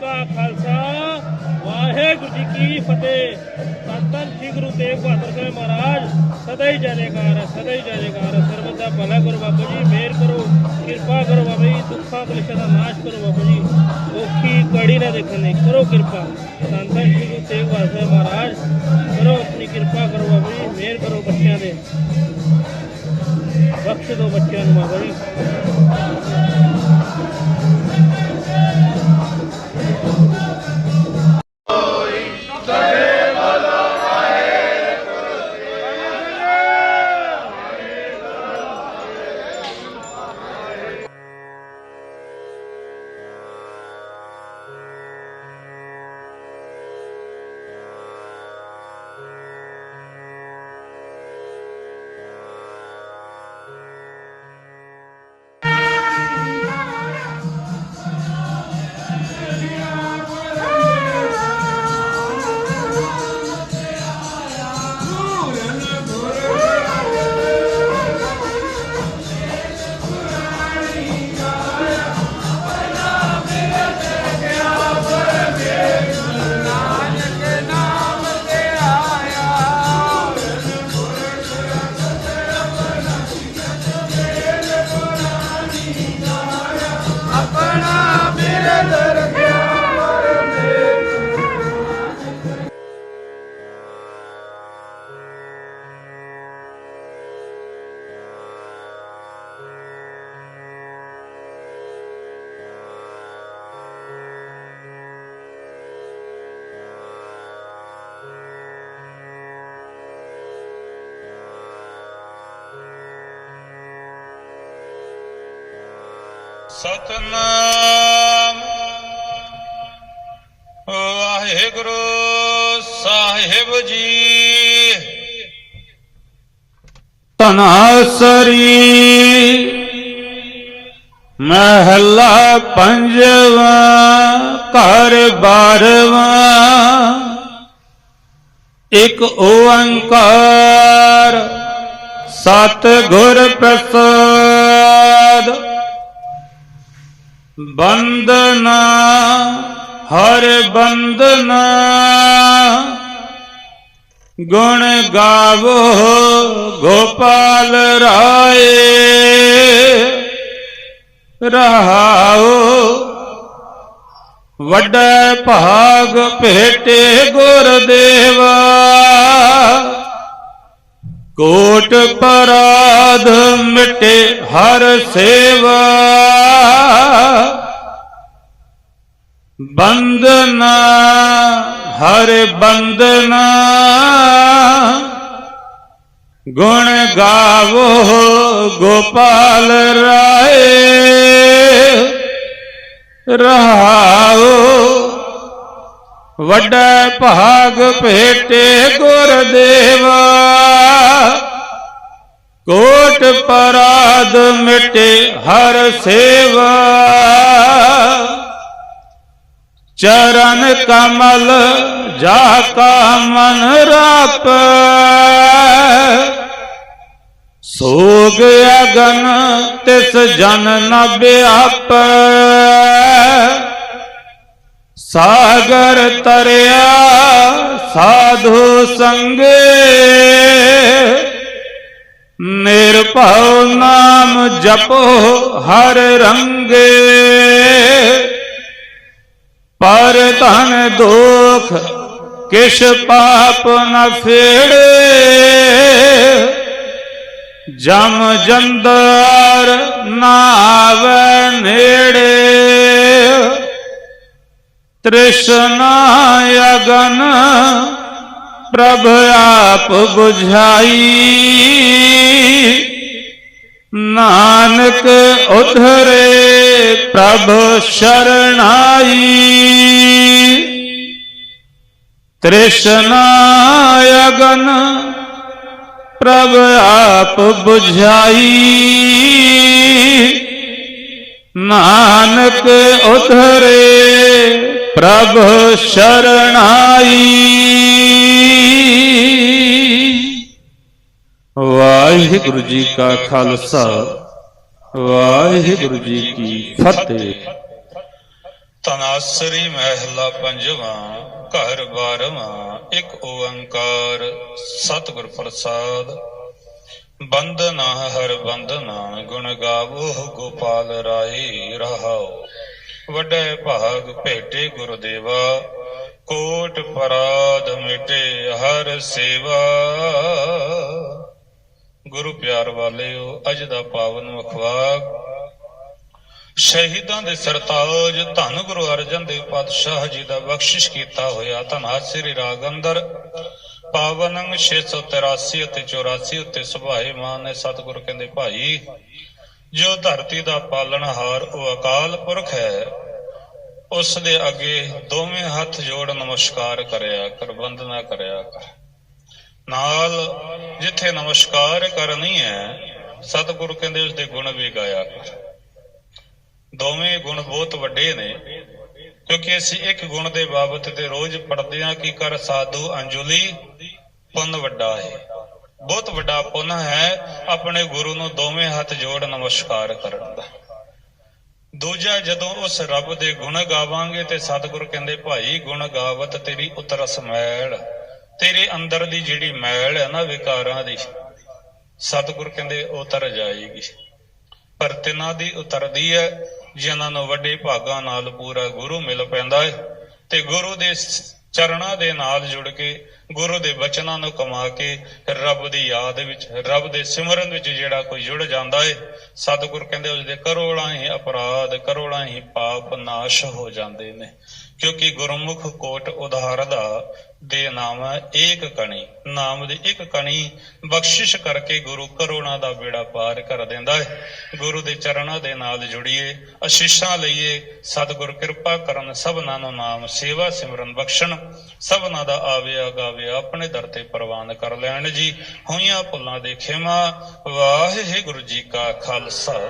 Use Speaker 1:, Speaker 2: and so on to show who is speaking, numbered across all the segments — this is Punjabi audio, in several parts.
Speaker 1: ਕਾ ਖਾਲਸਾ, ਵਾਹਿਗੁਰੂ ਜੀ ਕੀ ਫਤਿਹ। ਸੰਤਨ ਸ੍ਰੀ ਗੁਰੂ ਤੇਗ ਬਹਾਦਰ ਸਾਹਿਬ ਮਹਾਰਾਜ, ਸਦਾ ਹੀ ਜੈਕਾਰ, ਸਦਾ ਹੀ ਜੈਕਾਰ। ਹੈ ਦਾ ਭਲਾ ਕਰੋ ਬਾਬਾ ਜੀ, ਮਿਹਰ ਕਰੋ, ਕਿਰਪਾ ਕਰੋ ਬਾਬਾ ਜੀ, ਦੁੱਖਾਂ ਕਲੇਸ਼ਾਂ ਦਾ ਨਾਸ਼ ਕਰੋ ਬਾਬਾ ਜੀ। ਔਖੀ ਕੜੀ ਨਾ ਦੇਖਣ ਲਈ ਕਰੋ ਕਿਰਪਾ। ਸੰਤਨ ਸ੍ਰੀ ਗੁਰੂ ਤੇਗ ਬਹਾਦਰ ਸਾਹਿਬ ਮਹਾਰਾਜ, ਕਰੋ ਆਪਣੀ ਕਿਰਪਾ, ਕਰੋ ਬਾਬਾ ਜੀ, ਮਿਹਰ ਕਰੋ ਬੱਚਿਆਂ ਦੇ। ਬਖਸ਼ ਦਿਓ ਬੱਚਿਆਂ ਨੂੰ ਬਾਬਾ ਜੀ।
Speaker 2: ਸਤਨਾਮ। ਵਾਹਿਗੁਰੂ ਸਾਹਿਬ ਜੀ।
Speaker 3: ਤਨਾਸਰੀ ਮਹਲਾ ਪੰਜਵਾ ਘਰ ਬਾਰਵਾ। ਇੱਕ ਓੰਕਾਰ ਸਤ ਗੁਰ ਪ੍ਰਸਾਦ। ਬੰਦਨਾ ਹਰ ਬੰਦਨਾ। ਗੁਣ ਗਾਵੋ ਗੋਪਾਲ ਰਾਏ। ਰਹਾਓ ਵੱਡਾ ਭਾਗ ਭੇਟੇ ਗੁਰਦੇਵਾ। ਕੋਟ ਪਰਾਧ ਮਿਟੇ ਹਰ ਸੇਵਾ। ਬੰਦਨਾ ਹਰ ਬੰਦਨਾ ਗੁਣ ਗਾਵੋ ਗੋਪਾਲ ਰਾਏ। ਰਹਾਓ ਵੱਡਾ ਭਾਗ ਭੇਟੇ ਗੁਰਦੇਵਾ। ਕੋਟ ਪਰਾਧ ਮਿਟੇ ਹਰ ਸੇਵਾ। ਚਰਨ ਕਮਲ ਜਾ ਕਾ ਮਨ ਰਾਪ। ਸੋਗ ਅਗਨ ਤਿਸ ਜਨ ਨ ਵਿਆਪ। ਸਾਗਰ ਤਰਿਆ ਸਾਧੂ ਸੰਗ। ਨਿਰਭਉ ਨਾਮ ਜਪੋ ਹਰ ਰੰਗੇ। ਪਰ ਧਨ ਦੋਖ ਕਿਛ ਪਾਪ ਨ ਫੇੜੇ। ਜਮ ਜੰਦਰ ਨਾਵੇ ਨੇੜੇ। ਤ੍ਰਿਸ਼ਨਾ ਅਗਨ ਪ੍ਰਭ ਆਪ 부ਝਾਈ ਨਾਨਕ ਉਧਰੇ ਪ੍ਰਭ ਸ਼ਰਣਾਈ। ਤ੍ਰਿਸ਼ਨਾ ਅਗਨ ਪ੍ਰਭ ਆਪ 부ਝਾਈ ਨਾਨਕ ਉਧਰੇ ਪ੍ਰਭ ਸ਼ਰਣਾਈ। ਵਾਹਿਗੁਰੂ ਜੀ ਕਾ ਖਾਲਸਾ, ਵਾਹਿਗੁਰੂ ਜੀ ਕੀ ਫਤਿਹ। ਤਨਾਸਰੀ ਮਹਿਲਾ ਪੰਜਵਾਂ, ਘਰ ਬਾਰਵਾਂ, ਇੱਕ ਓੰਕਾਰ, ਸਤਿਗੁਰ ਪ੍ਰਸਾਦ। ਬੰਦਨਾ ਹਰ ਬੰਦਨਾ ਗੁਣ ਗਾਵੋ ਗੋਪਾਲ ਰਾਏ, ਰਹਾਓ। ਵੱਡੇ ਭਾਗ ਭੇਟੇ ਗੁਰਦੇਵਾ, ਕੋਟ ਪਰਾਧ ਮਿਟੇ ਹਰ ਸੇਵਾ। ਗੁਰੂ ਪਿਆਰ ਵਾਲਿਓ, ਅਜ ਦਾ ਪਾਵਨ ਮੁਖਵਾਕ ਸ਼ਹੀਦਾਂ ਦੇ ਸਰਤਾਜ, ਧੰਨ ਗੁਰੂ ਅਰਜਨ ਦੇਵ ਪਾਤਸ਼ਾਹ ਜੀ ਦਾ ਬਖਸ਼ਿਸ਼ ਕੀਤਾ ਹੋਇਆ ਧੰਨ ਸ੍ਰੀ ਰਾਗ ਅੰਦਰ। ਪਾਵਨੰ 683 ਅਤੇ 84 ਉੱਤੇ ਸੁਭਾਏ ਮਾਨ ਨੇ ਸਤਿਗੁਰ ਕਹਿੰਦੇ, ਭਾਈ ਜੋ ਧਰਤੀ ਦਾ ਪਾਲਣਹਾਰ ਉਹ ਅਕਾਲ ਪੁਰਖ ਹੈ ਉਸ ਦੇ ਅੱਗੇ ਦੋਵੇਂ ਹੱਥ ਜੋੜ ਨਮਸਕਾਰ ਕਰਿਆ ਕਰ ਬੰਦਨਾ ਕਰਿਆ ਕਰ। ਨਾਲ ਜਿੱਥੇ ਨਮਸਕਾਰ ਕਰਨੀ ਹੈ, ਸਤਿਗੁਰੂ ਕਹਿੰਦੇ ਉਸ ਦੇ ਗੁਣ ਵੀ ਗਾਇਆ ਕਰ। ਦੋਵੇਂ ਗੁਣ ਬਹੁਤ ਵੱਡੇ ਨੇ, ਕਿਉਂਕਿ ਅਸੀਂ ਇੱਕ ਗੁਣ ਦੇ ਬਾਬਤ ਤੇ ਰੋਜ਼ ਪੜ੍ਹਦੇ ਹਾਂ ਕਿ ਕਰ ਸਾਧੂ ਅੰਜੁਲੀ ਪੁੰਨ ਵੱਡਾ ਹੈ। ਬਹੁਤ ਵੱਡਾ ਪੁੰਨ ਹੈ ਆਪਣੇ ਗੁਰੂ ਨੂੰ ਦੋਵੇਂ ਹੱਥ ਜੋੜ ਨਮਸਕਾਰ ਕਰਨ ਦਾ। ਦੂਜਾ, ਜਦੋਂ ਉਸ ਰੱਬ ਦੇ ਗੁਣ ਗਾਵਾਂਗੇ ਤੇ ਸਤਿਗੁਰ ਕਹਿੰਦੇ, ਭਾਈ, ਗੁਣ ਗਾਵਤ ਤੇਰੀ ਉਤਰਸ ਮੈਲ। ਤੇਰੇ ਅੰਦਰ ਦੀ ਜਿਹੜੀ ਮੈਲ ਹੈ ਨਾ ਵਿਕਾਰਾਂ ਦੀ, ਸਤਿਗੁਰ ਕਹਿੰਦੇ, ਉਤਰ ਜਾਏਗੀ। ਪਰ ਤਿਨਾਂ ਦੀ ਉਤਰਦੀ ਹੈ, ਜਿਨ੍ਹਾਂ ਨੂੰ ਵੱਡੇ ਭਾਗਾਂ ਨਾਲ ਪੂਰਾ ਗੁਰੂ ਮਿਲ ਪੈਂਦਾ ਹੈ ਤੇ ਗੁਰੂ ਦੇ ਸ- ਚਰਨਾਂ ਦੇ ਨਾਲ ਜੁੜ ਕੇ, ਗੁਰੂ ਦੇ ਬਚਨਾਂ ਨੂੰ ਕਮਾ ਕੇ, ਰੱਬ ਦੀ ਯਾਦ ਵਿੱਚ, ਰੱਬ ਦੇ ਸਿਮਰਨ ਵਿੱਚ ਜਿਹੜਾ ਕੋਈ ਜੁੜ ਜਾਂਦਾ ਏ, ਸਤਿਗੁਰ ਕਹਿੰਦੇ ਉਸ ਦੇ ਕਰੋੜਾਂ ਹੀ ਅਪਰਾਧ, ਕਰੋੜਾਂ ਹੀ ਪਾਪ ਨਾਸ਼ ਹੋ ਜਾਂਦੇ ਨੇ। ਕਿਉਂਕਿ ਗੁਰਮੁਖ ਕੋਟ ਉਧਾਰ ਦਾ ਦੇ ਨਾਮ ਏਕ ਕਣੀ। ਨਾਮ ਦੀ ਇੱਕ ਕਣੀ ਬਖਸ਼ਿਸ਼ ਕਰਕੇ ਗੁਰੂ ਕਰੋੜਾਂ ਦਾ ਬੇੜਾ ਪਾਰ ਕਰ ਦਿੰਦਾ ਹੈ। ਗੁਰੂ ਦੇ ਚਰਨਾਂ ਦੇ ਨਾਲ ਜੁੜੀਏ, ਅਸ਼ੀਸ਼ਾਂ ਲਈਏ, ਸਤਿਗੁਰ ਕਿਰਪਾ ਕਰਨ ਸਭਨਾਂ ਨੂੰ ਨਾਮ ਸੇਵਾ ਸਿਮਰਨ ਬਖਸ਼ਣ। ਸਭਨਾਂ ਦਾ ਆਵੇ ਗਾਵੇ ਆਪਣੇ ਦਰ ਤੇ ਪ੍ਰਵਾਨ ਕਰ ਲੈਣ ਜੀ। ਹੋਈਆਂ ਭੁੱਲਾਂ ਦੇ ਖਿਮਾ, ਵਾਹਿਗੁਰੂ ਜੀ ਕਾ ਖਾਲਸਾ,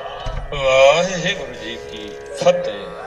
Speaker 3: ਵਾਹਿਗੁਰੂ ਜੀ ਕੀ ਫਤਿਹ।